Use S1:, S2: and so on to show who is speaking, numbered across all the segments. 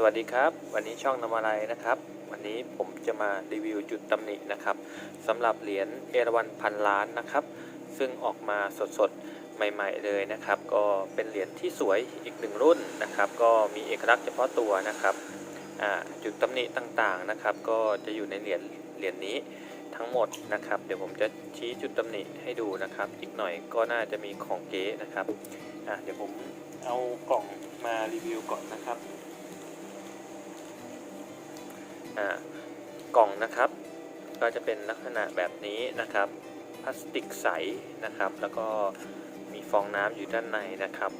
S1: สวัสดีครับ วันนี้ช่องนำอะไรนะครับ วันนี้ผมจะมารีวิวจุดตำหนินะครับสำหรับเหรียญเอราวัณพันล้านนะครับ ซึ่งออกมาสดๆใหม่ ๆ เลยนะครับ ก็เป็นเหรียญที่สวยอีกหนึ่งรุ่นนะครับ ก็มีเอกลักษณ์เฉพาะตัวนะครับจุดตำหนิต่างๆนะครับ ก็จะอยู่ในเหรียญเหรียญนี้ทั้งหมดนะครับ เดี๋ยวผมจะชี้จุดตำหนิให้ดูนะครับ อีกหน่อยก็น่าจะมีของเก๊นะครับเดี๋ยวผมเอากล่องมารีวิวก่อนนะครับ กล่องนะครับ ก็จะเป็นลักษณะแบบนี้นะครับ พลาสติกใสนะครับ แล้วก็มีฟองน้ำอยู่ด้านในนะครับ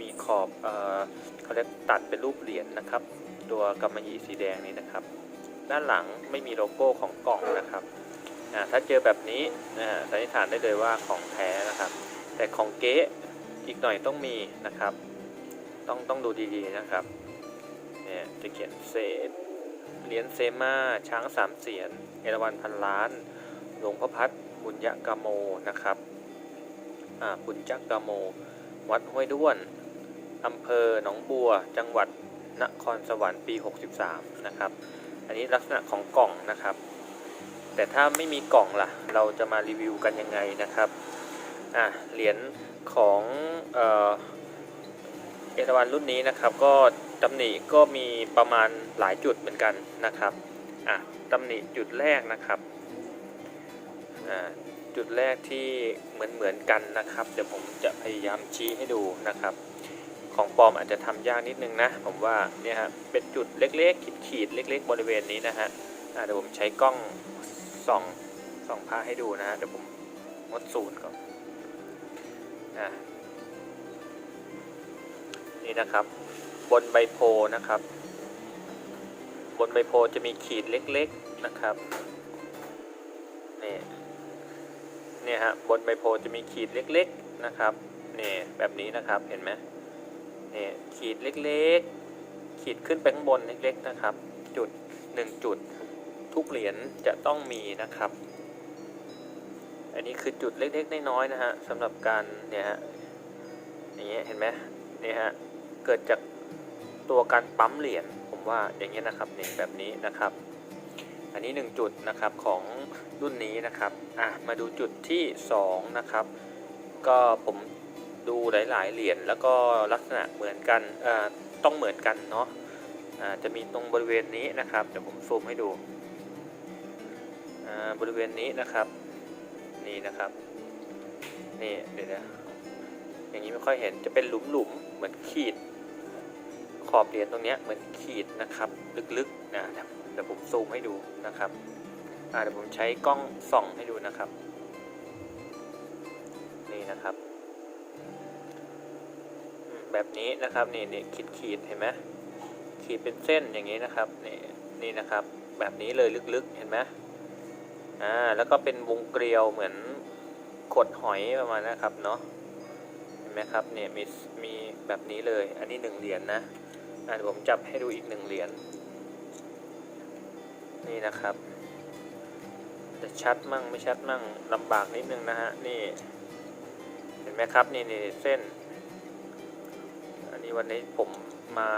S1: มีขอบเออเขาเรียกตัดเป็นรูปเหรียญนะครับ ตัวกำมะหยี่สีแดงนี้นะครับ ด้านหลังไม่มีโลโก้ของกล่องนะครับถ้าเจอแบบนี้สันนิษฐานได้เลยว่าของแท้นะครับ แต่ของเก๊อีกหน่อยต้องมีนะครับ ต้องต้องดูดีๆนะครับ เนี่ยจะเขียนเศษ เหรียญเซมาช้างสามเสียนเอราวัณพันล้าน หลวงพ่อพัดบุญยกามโมนะครับอ่าบุญยกามโม วัดห้วยด้วนอำเภอหนองบัว จังหวัดนครสวรรค์ปี 63 นะครับ อันนี้ลักษณะของกล่องนะครับ แต่ถ้าไม่มีกล่องล่ะ เราจะมารีวิวกันยังไงนะครับอะเหรียญของเอ่อเอราวัณรุ่นนี้นะครับก็ ตำหนิก็มีประมาณหลายจุดเหมือนกันนะครับอะตำหนิจุดแรกนะครับอ่าจุดแรกที่เหมือนเหมือนกันนะครับ เดี๋ยวผมจะพยายามชี้ให้ดูนะครับ ของปลอมอาจจะทำยากนิดนึงนะ ผมว่าเนี่ยฮะเป็นจุดเล็กๆ ขีดๆเล็ก ๆ บริเวณนี้นะฮะเดี๋ยวผมใช้กล้องส่องส่องผ้าให้ดูนะฮะเดี๋ยวผมงดศูนก่อนอะนี่นะครับ บนใบโพนะครับ บนใบโพจะมีขีดเล็กๆนะครับนี่เนี่ยฮะบนใบโพจะมีขีดเล็กๆนะครับนี่แบบนี้นะครับเห็นไหมนี่ขีดเล็กๆ ขีดขึ้นไปข้างบนเล็กๆนะครับ จุดหนึ่งจุดทุกเหรียญจะต้องมีนะครับ อันนี้คือจุดเล็กๆน้อยๆนะฮะสำหรับการเนี่ยฮะอย่างเงี้ยเห็นไหมนี่ฮะเกิดจาก ตัวการปั๊มเหรียญผมว่าอย่างเงี้ยนะครับเนี่ยแบบนี้นะครับ อันนี้ 1 จุดนะครับของรุ่นนี้นะครับอะมาดูจุดที่ 2 นะครับ ก็ผมดูหลาย ๆ เหรียญแล้วก็ลักษณะเหมือนกันอ่าต้องเหมือนกันเนาะอ่าจะมีตรงบริเวณนี้นะครับเดี๋ยวผมซูมให้ดูอ่าบริเวณนี้นะครับนี่นะครับนี่เดี๋ยวนะอย่างนี้ไม่ค่อยเห็นจะเป็นหลุมๆเหมือนขีด อบเหรียญตรงนี้เหมือนขีดนะครับลึกๆนะเดี๋ยวผมซูมให้ดูนะครับเดี๋ยวผมใช้กล้องส่องให้ดูนะครับ นี่นะครับ แบบนี้นะครับนี่นี่ขีดขีดเห็นไหมขีดเป็นเส้นอย่างนี้นะครับนี่นี่นะครับ แบบนี้เลยลึกๆเห็นไหมอ่าแล้วก็เป็นวงเกลียวเหมือนขดหอยประมาณนะครับเนาะเห็นไหมครับเนี่ยมีมีแบบนี้เลย อันนี้หนึ่งเหรียญนะ อะเดี๋ยวผมจับให้ดูอีกหนึ่งเหรียญนี่นะครับจะชัดมั่งไม่ชัดมั่งลำบากนิดนึงนะฮะนี่เห็นไหมครับนี่นี่เส้น อันนี้วันนี้ผมมา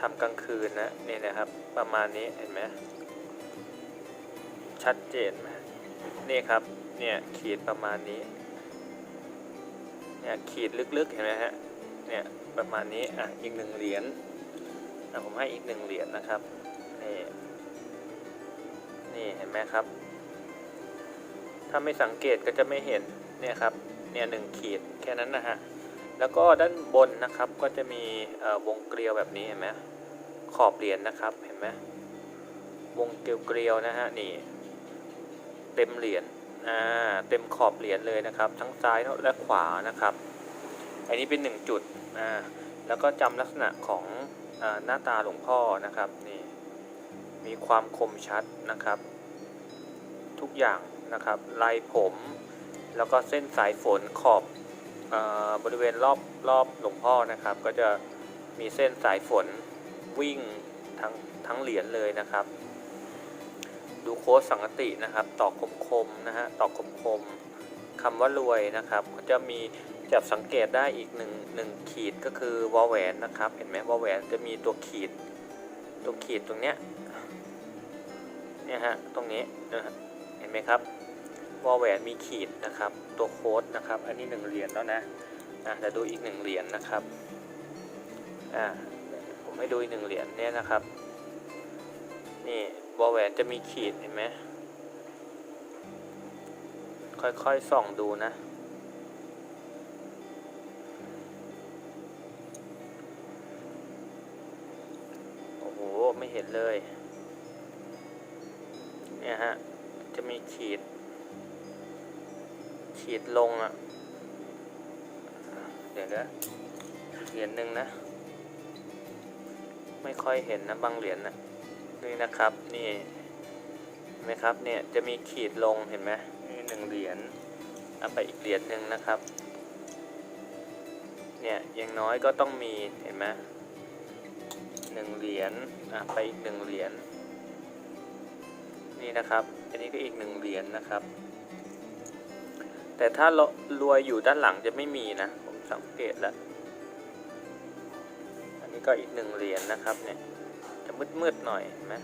S1: ทำกลางคืนนะนี่นะครับประมาณนี้เห็นไหมชัดเจนไหมนี่ครับเนี่ยขีดประมาณนี้เนี่ยขีดลึกๆเห็นไหมฮะ เนี่ยประมาณนี้อะอีกหนึ่งเหรียญอะผมให้อีกหนึ่งเหรียญนะครับนี่นี่เห็นไหมครับ ถ้าไม่สังเกตก็จะไม่เห็นเนี่ยครับเนี่ยหนึ่งขีดแค่นั้นนะฮะแล้วก็ด้านบนนะครับก็จะมีวงเกลียวแบบนี้เห็นไหมขอบเหรียญนะครับเห็นไหมวงเกลียวๆนะฮะนี่เต็มเหรียญอ่าเต็มขอบเหรียญเลยนะครับ ทั้งซ้ายและขวานะครับ อันนี้เป็นหนึ่งจุดอ่าแล้วก็จำลักษณะของอหน้าตาหลวงพ่อนะครับนี่มีความคมชัดนะครับ ทุกอย่างนะครับลายผม แล้วก็เส้นสายฝนขอบอบริเวณรอบรอบหลวงพ่อนะครับ ก็จะมีเส้นสายฝนวิ่งทั้งทั้งเหรียญเลยนะครับ ดูโค้ดสังกตินะครับ ตอกคมๆนะฮะตอกคมๆคำว่ารวยนะครับ ก็จะมี จับสังเกตได้อีกหนึ่งหนึ่งขีดก็คือวอลแหวนนะครับ เห็นไหมวอลแหวนจะมีตัวขีด ตัวขีดตรงเนี้ยเนี่ยฮะตรงนี้นะฮะเห็นไหมครับวอลแหวนมีขีดนะครับ ตัวโค้ดนะครับ อันนี้หนึ่งเหรียญแล้วนะอะเดี๋ยวดูอีกหนึ่งเหรียญนะครับอ่าผมให้ดูอีกหนึ่งเหรียญเนี่ยนะครับนี่วอลแหวนจะมีขีดเห็นไหมค่อยๆส่องดูนะ โอ้โห ไม่เห็นเลย เนี่ยฮะ จะมีขีด ขีดลงอะ เดี๋ยวนะเหรียญหนึ่งนะ ไม่ค่อยเห็นนะบางเหรียญนะนี่นะครับ นี่เห็นไหมครับ เนี่ย จะมีขีดลงเห็นไหมนี่หนึ่งเหรียญเอาไปอีกเหรียญหนึ่งนะครับ เนี่ยอย่างน้อยก็ต้องมีเห็นไหมหนึ่งเหรียญ อะไปอีกหนึ่งเหรียญนี่นะครับ อันนี้ก็อีกหนึ่งเหรียญนะครับ แต่ถ้ารวยอยู่ด้านหลังจะไม่มีนะ ผมสังเกตแล้ว อันนี้ก็อีกหนึ่งเหรียญนะครับเนี่ย จะมืดๆหน่อยเห็นไหม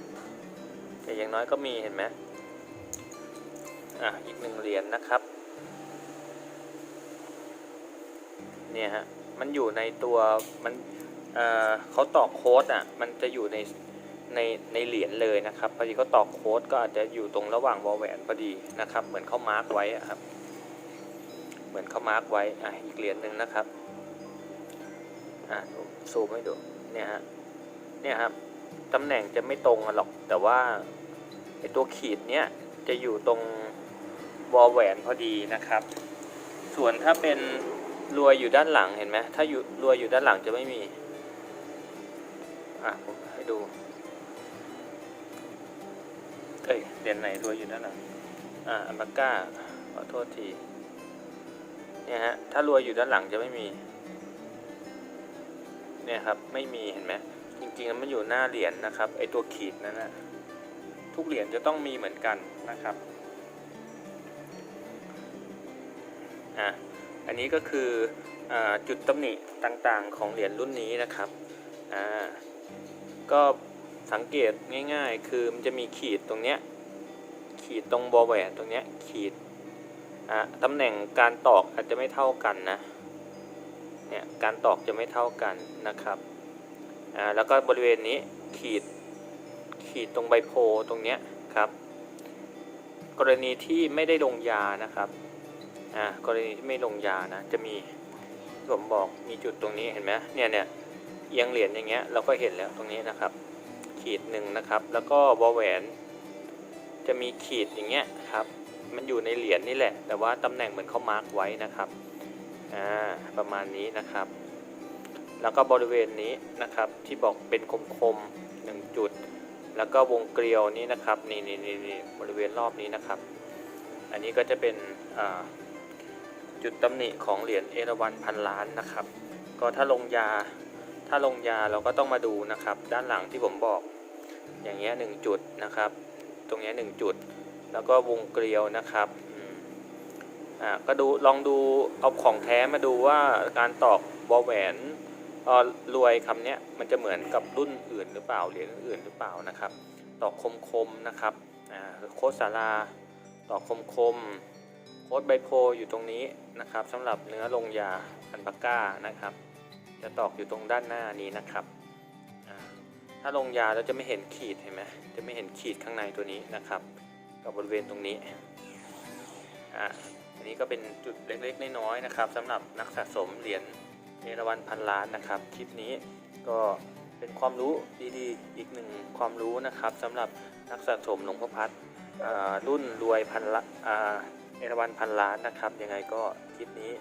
S1: แต่อย่างน้อยก็มีเห็นไหมอะอีกหนึ่งเหรียญนะครับ เนี่ยฮะ มันอยู่ในตัวมัน เขาตอกโค้ดอะมันจะอยู่ในในในเหรียญเลยนะครับพอดีเขาตอกโค้ดก็อาจจะอยู่ตรงระหว่างวอลแหวนพอดีนะครับ เหมือนเขามาร์กไว้อะครับ เหมือนเขามาร์กไว้อะอีกเหรียญหนึ่งนะครับอะซูมให้ดูเนี่ยฮะเนี่ยครับตำแหน่งจะไม่ตรงกันหรอก แต่ว่าไอตัวขีดเนี้ยจะอยู่ตรงวอลแหวนพอดีนะครับ ส่วนถ้าเป็นรวยอยู่ด้านหลังเห็นไหมถ้าอยู่รวยอยู่ด้านหลังจะไม่มี อะผมให้ดู เอ้ยเหรียญไหนรวยอยู่ด้านหลังอ่าอัมบาก้าขอโทษทีเนี่ยฮะถ้ารวยอยู่ด้านหลังจะไม่มี เนี่ยครับไม่มีเห็นไหมจริงๆมันอยู่หน้าเหรียญนะครับไอตัวขีดนั่นนะทุกเหรียญจะต้องมีเหมือนกันนะครับอะอันนี้ก็คืออาจุดตำหนิต่างๆของเหรียญรุ่นนี้นะครับอ่า ก็สังเกตง่าย ๆ คือมันจะมีขีดตรงเนี้ยขีดตรงบอแหวนตรงเนี้ยขีดอ่าตำแหน่งการตอกอาจจะไม่เท่ากันนะเนี่ยการตอกจะไม่เท่ากันนะครับอ่าแล้วก็บริเวณนี้ขีดขีดตรงใบโพตรงเนี้ยครับ กรณีที่ไม่ได้ลงยานะครับอ่ากรณีที่ไม่ลงยานะจะมีที่ผมบอกมีจุดตรงนี้เห็นไหมเนี่ยเนี่ย เอียงเหรียญอย่างเงี้ยเราก็เห็นแล้วตรงนี้นะครับ ขีดหนึ่งนะครับ แล้วก็วอลแหวน จะมีขีดอย่างเงี้ยครับมันอยู่ในเหรียญนี่แหละ แต่ว่าตำแหน่งเหมือนเขามาร์กไว้นะครับอ่าประมาณนี้นะครับ แล้วก็บริเวณนี้นะครับที่บอกเป็นคมๆหนึ่งจุด แล้วก็วงเกลียวนี้นะครับนี่นี่นี่นบริเวณรอบนี้นะครับ อันนี้ก็จะเป็นจุดตำหนิของเหรียญเอราวัณพันล้านนะครับ ก็ถ้าลงยา ถ้าลงยาเราก็ต้องมาดูนะครับ ด้านหลังที่ผมบอก อย่างเงี้ยหนึ่งจุดนะครับ ตรงเนี้ยหนึ่งจุด แล้วก็วงเกลียวนะครับอ่าก็ดูลองดูเอาของแท้มาดูว่าการตอกบอแหวนเออรวยคำเนี้ยมันจะเหมือนกับรุ่นอื่นหรือเปล่าเหรียญอื่นหรือเปล่านะครับ ตอกคมๆนะครับอ่าโคตรสาราตอกคมๆโคดใบโพอยู่ตรงนี้นะครับสำหรับเนื้อลงยาอันปาก้านะครับ จะตอกอยู่ตรงด้านหน้านี้นะครับถ้าลงยาเราจะไม่เห็นขีดเห็นไหมจะไม่เห็นขีดข้างในตัวนี้นะครับ กับบริเวณตรงนี้อ่าอันนี้ก็เป็นจุดเล็กๆน้อยๆนะครับสำหรับนักสะสมเหรียญเอราวัณพันล้านนะครับคลิปนี้ก็เป็นความรู้ดีๆ อีกหนึ่งความรู้นะครับสำหรับนักสะสมหลวงพ่อพัดรุ่นรวยพันละเอราวันพันล้านนะครับยังไงก็คลิปนี้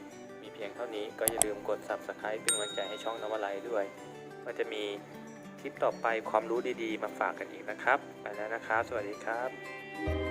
S1: เพียงเท่านี้ก็อย่าลืมกด subscribe เป็นกำลังใจให้ช่องนวลัยด้วย ก็จะมีคลิปต่อไปความรู้ดีๆ มาฝากกันอีกนะครับ ไปแล้วนะครับ สวัสดีครับ